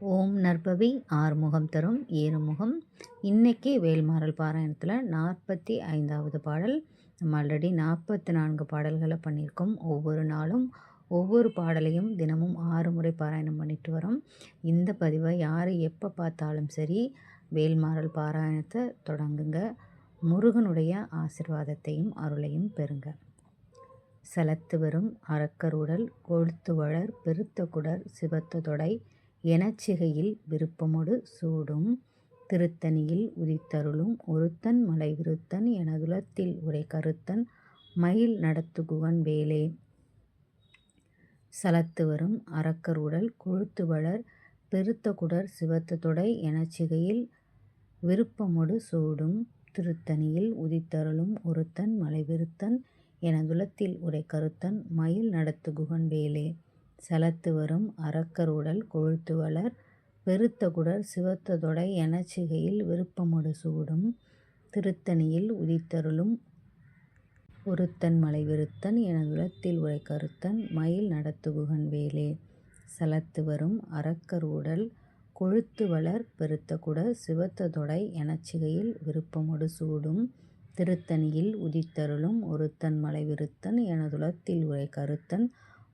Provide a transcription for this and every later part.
ஓம் நற்பவி ஆறுமுகம் தரும் ஏறுமுகம். இன்றைக்கி வேல்மாறல் பாராயணத்தில் நாற்பத்தி ஐந்தாவது பாடல். நம்ம ஆல்ரெடி நாற்பத்தி நான்கு பாடல்களை பண்ணியிருக்கோம். ஒவ்வொரு நாளும் ஒவ்வொரு பாடலையும் தினமும் ஆறு முறை பாராயணம் பண்ணிட்டு வரோம். இந்த பதிவை யார் எப்போ பார்த்தாலும் சரி வேல்மாறல் பாராயணத்தை தொடங்குங்க. முருகனுடைய ஆசிர்வாதத்தையும் அருளையும் பெறுங்க. செலத்து வரும் அறக்கருடல் கொழுத்து வளர் பெருத்த குடர் சிவத்த தொடை எனச்சிகையில் விருப்பமொடு சூடும் திருத்தணியில் உதித்தருளும் ஒருத்தன் மலை விருத்தன் எனதுலத்தில் உரை கருத்தன் மயில் நடத்துகுவன் வேலே. சலத்து வரும் அரக்கர் உடல் கொழுத்து வளர் பெருத்த குடர் தொடை எனச்சிகையில் விருப்பமொடு சூடும் திருத்தணியில் உதித்தருளும் ஒருத்தன் மலை விருத்தன் எனதுலத்தில் உரை கருத்தன் மயில் நடத்துகுவன் வேலே. செலத்து வரும் அரக்கர் உடல் கொழுத்து வளர். பெருத்த குடர் சிவத்த தொடை எனச்சிகையில் விருப்பமுடு சூடும். திருத்தணியில் உதித்தருளும் ஒருத்தன் மலை விருத்தன் எனதுலத்தில் உரை கருத்தன் மயில் நடத்துகுகன் வேலே. செலத்து வரும் அரக்கர் உடல் கொழுத்து வளர். பெருத்த குடர் சிவத்த தொடை எனச்சிகையில் விருப்பமுடு சூடும். திருத்தணியில் உதித்தருளும் ஒருத்தன் மலை விருத்தன் எனதுலத்தில் உரை கருத்தன்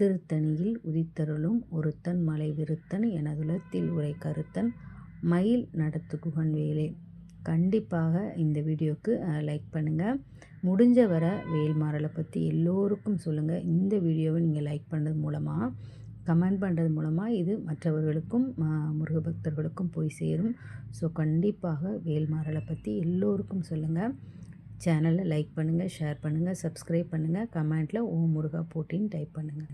திருத்தணியில் உதித்தருளும் ஒருத்தன் மலை விருத்தன் எனதுலத்தில் உரை கருத்தன் மயில் நடத்து வேலே கண்டிப்பாக இந்த வீடியோவுக்கு லைக் பண்ணுங்கள் முடிஞ்ச வர வேல்மாறலை பற்றி எல்லோருக்கும் சொல்லுங்கள் இந்த வீடியோவை நீங்கள் லைக் பண்ணுறது மூலமாக கமெண்ட் பண்ணுறது மூலமாக இது மற்றவர்களுக்கும் முருக பக்தர்களுக்கும் போய் சேரும். ஸோ கண்டிப்பாக வேல்மாறலை பற்றி எல்லோருக்கும் சொல்லுங்கள் சேனலை லைக் பண்ணுங்கள் ஷேர் பண்ணுங்கள் சப்ஸ்கிரைப் பண்ணுங்கள் கமெண்ட்டில் ஓ முருகா போட்டின்னு டைப் பண்ணுங்கள்